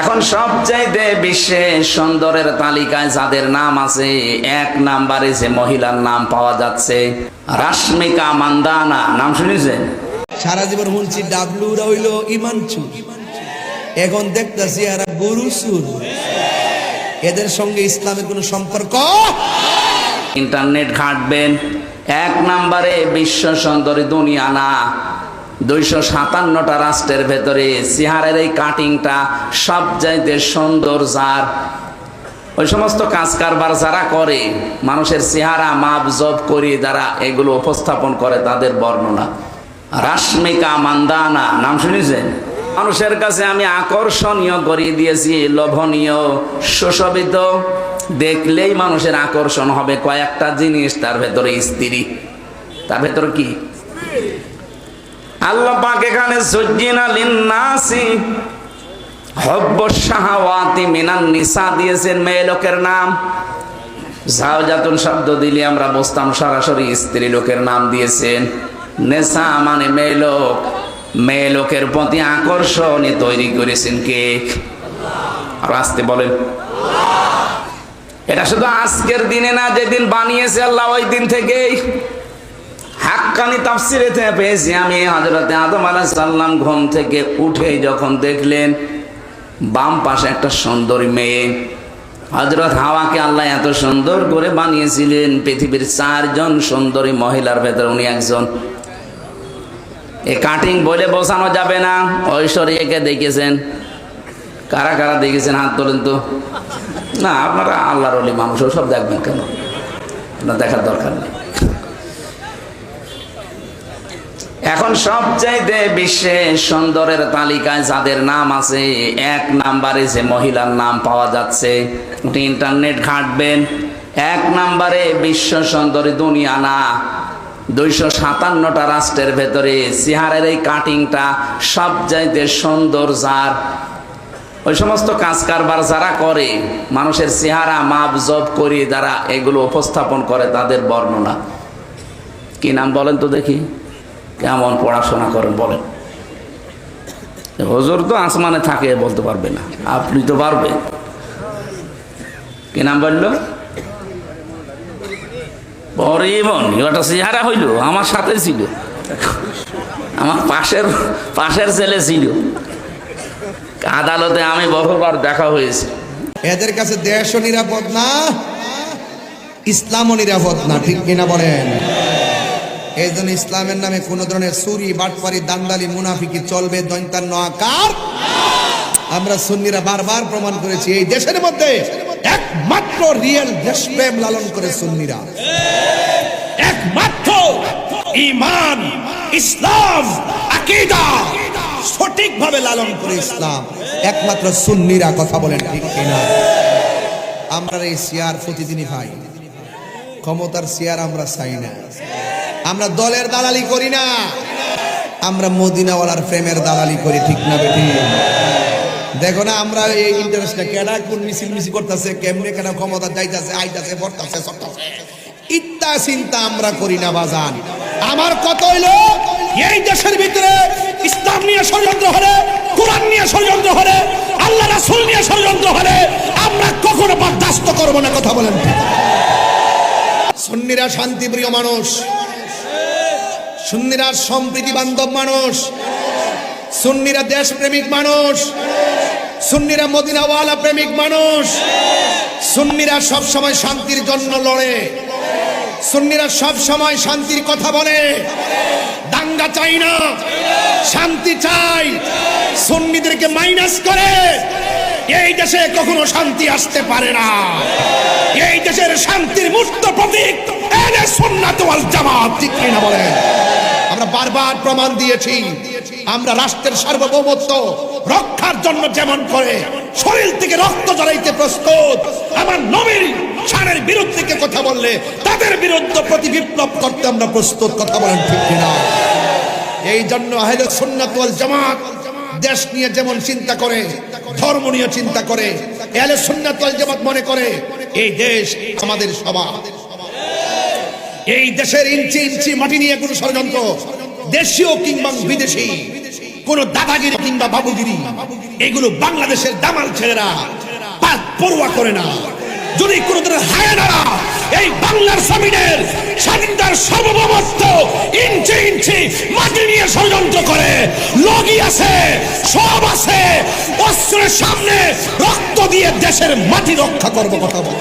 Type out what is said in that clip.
এখন সবচাইতে বিশ্বে সুন্দরের তালিকায় যাদের নাম আছে এক নাম্বারে যে মহিলার নাম পাওয়া যাচ্ছে রাশ্মিকা মান্দানা। নাম শুনেছেন? সারা জীবন শুনছি ডাবলুরা হইল ইমানচু এখন দেখতেছি এরা গরু সুর এদের সঙ্গে ইসলামের কোনো সম্পর্ক? ইন্টারনেট ঘাঁটবেন। এক নাম্বারে বিশ্ব সুন্দরী দুনিয়া না। দুইশো সাতান্নটা রাষ্ট্রের ভেতরে সিহারের এই কাটিংটা সব চাইতে সুন্দর যার ওই সমস্ত কাজ কারবার যারা করে, মানুষের চেহারা মাপ জব করে যারা এগুলো উপস্থাপন করে তাদের বর্ণনা। রাশ্মিকা মান্দানা, নাম শুনেছেন? মানুষের কাছে আমি আকর্ষণীয় করিয়ে দিয়েছি, লোভনীয়, সুশোভিত। দেখলেই মানুষের আকর্ষণ হবে কয়েকটা জিনিস, তার ভেতরে স্ত্রী। তার ভেতরে কি? আল্লাহ পাক এখানে, সজ্জিনা লিন্নাসি হব্ব শাহাওয়াতি মিনান নিসা দিয়েছেন মেয়ে লোকের নাম। জাওজাতুন শব্দ দিলে আমরা বুঝতাম সরাসরি স্ত্রী লোকের নাম দিয়েছেন। নেশা মানে মেয়ে লোক। মেয়ে লোকের প্রতি আকর্ষণে তৈরি করেছেন কে? আর আসতে বলেন। এটা শুধু আজকের দিনে না, যেদিন বানিয়েছে আল্লাহ ওই দিন থেকেই। হাক্কানি তাফসিরে থেকে পেয়েছি আমি হজরতে আদম আলাইহিস সালাম ঘুম থেকে উঠে যখন দেখলেন বাম পাশে একটা সুন্দরী মেয়ে হজরত হাওয়াকে আল্লাহ এত সুন্দর করে বানিয়েছিলেন, পৃথিবীর চারজন সুন্দরী মহিলার ভেতর উনি একজন। এ কাটিং বলে বসানো যাবে না, ঐশ্বরীয়কে দেখেছেন। কারা কারা দেখেছেন? হাত তোলেন তো। না, আপনারা আল্লাহর অলি মানুষ সব দেখবেন কেন? আপনার দেখার দরকার নেই। এখন সবচাইতে বিশ্বে সুন্দরের তালিকায় যাদের নাম আছে, এক নাম্বারে যে মহিলার নাম পাওয়া যাচ্ছে ইন্টারনেট ঘাঁটবেন। এক নাম্বারে বিশ্ব সুন্দরী দুনিয়া না, দুইশো সাতান্নটা রাষ্ট্রের ভেতরে সিহারের এই কাটিংটা সবচাইতে সুন্দর যার। ওই সমস্ত কাজ কারবার যারা করে, মানুষের চেহারা মাপ জব করে যারা এগুলো উপস্থাপন করে তাদের বর্ণনা। কি নাম বলেন তো দেখি। কেমন পড়াশোনা করেন বলেন। হজুর তো আসমানে থাকে, বলতে পারবে না। আপনি তো পারবেন কি নাম বলল? চেহারা হইল, আমার সাথে ছিল। আমার পাশের পাশের ছেলে ছিল। আদালতে আমি বহুবার দেখা হয়েছে। এদের কাছে দেশও নিরাপদ না, ইসলামও নিরাপদ না, ঠিক কিনা বলেন? এই জন্য ইসলামের নামে কোন ধরনের সুরি বাটপারি, দান্দালি, মুনাফিকি চলবে দৈন্তান্ন আকার। আমরা সুন্নিরা বারবার প্রমাণ করেছি, এই দেশের মধ্যে একমাত্র রিয়েল দেশপ্রেম লালন করে সুন্নিরা। একমাত্র ইমান ইসলাম, আকীদা সঠিকভাবে লালন করে ইসলাম। একমাত্র সুন্নিরা কথা বলেন ঠিক কিনা? আমরা এই সিয়ার প্রতিদিনই ভাই, ক্ষমতার সিয়ার আমরা চাই না। আমরা দলের দালালি করি না। আমরা মদিনাওয়ালার প্রেমের দালালি করি, ঠিক না বেটি? দেখো না, আমরা এই ইন্টারেস্টটা কেডা, কোন মিছিল মিছিল করতেছে, কেমনে কেন ক্ষমতা যাইতাছে, আইতাছে, পড়তাছে সরতাছে ইত্তা চিন্তা আমরা করি না, বাজান। আমার কত হইল, এই দেশের ভিতরে ইসলাম নিয়ে ষড়যন্ত্র হলে, কোরআন নিয়ে ষড়যন্ত্র হলে, আল্লাহ রাসূল নিয়ে ষড়যন্ত্র হলে, আমরা কখনো বরদাস্ত করব না, কথা বলেন সুন্নিরা শান্তিপ্রিয় মানুষ। সুন্নিরা সম্প্রীতি বান্ধব মানুষ। সুন্নিরা দেশপ্রেমিক মানুষ। সুন্নিরা মদিনাওয়ালা প্রেমিক মানুষ। সুন্নিরা সব সময় শান্তির জন্য লড়ে। সুন্নিরা সব সময় শান্তির কথা বলে। দাঙ্গা চাই না। শান্তি চাই। সুন্নিদেরকে মাইনাস করে। এই দেশে কখনো শান্তি আসতে পারে না। এই দেশের শান্তির মূর্ত প্রতীক এনে সুন্নাত ওয়াল জামাত। ঠিক বারবার প্রমাণ দিয়েছি। আমরা রাষ্ট্রের সার্বভৌমত্ব রক্ষার জন্য যেমন করে, শরীর থেকে রক্ত জড়াইতে প্রস্তুত। আমার নবীর শানের বিরুদ্ধে কথা বললে, তাদের বিরুদ্ধে প্রতি বিপ্লব করতে আমরা প্রস্তুত, কথা বলেন ঠিক কিনা? এই জন্য আহলে সুন্নাত ওয়াল জামাত দেশ নিয়ে যেমন চিন্তা করে, ধর্ম নিয়ে চিন্তা করে, আহলে সুন্নাত ওয়াল জামাত মনে করে, এই দেশ আমাদের সবার। এই দেশের ইঞ্চি ইঞ্চি মাটি নিয়ে কোনো ষড়যন্ত্র দেশীয় কিংবা বিদেশি, কোন দাদাগিরি কিংবা বাবুগিরি, এগুলো বাংলাদেশের দামাল ছেলেরা পড়ুয়া করে না। যদি কোনদিন হায়নারা এই বাংলার জমিনের স্বাধীনতার সার্বভৌমত্ব ইঞ্চি ইঞ্চি মাটি নিয়ে ষড়যন্ত্র করে, লগি আছে, সব আছে, অস্ত্রের সামনে রক্ত দিয়ে দেশের মাটি রক্ষা করব কথা বলে।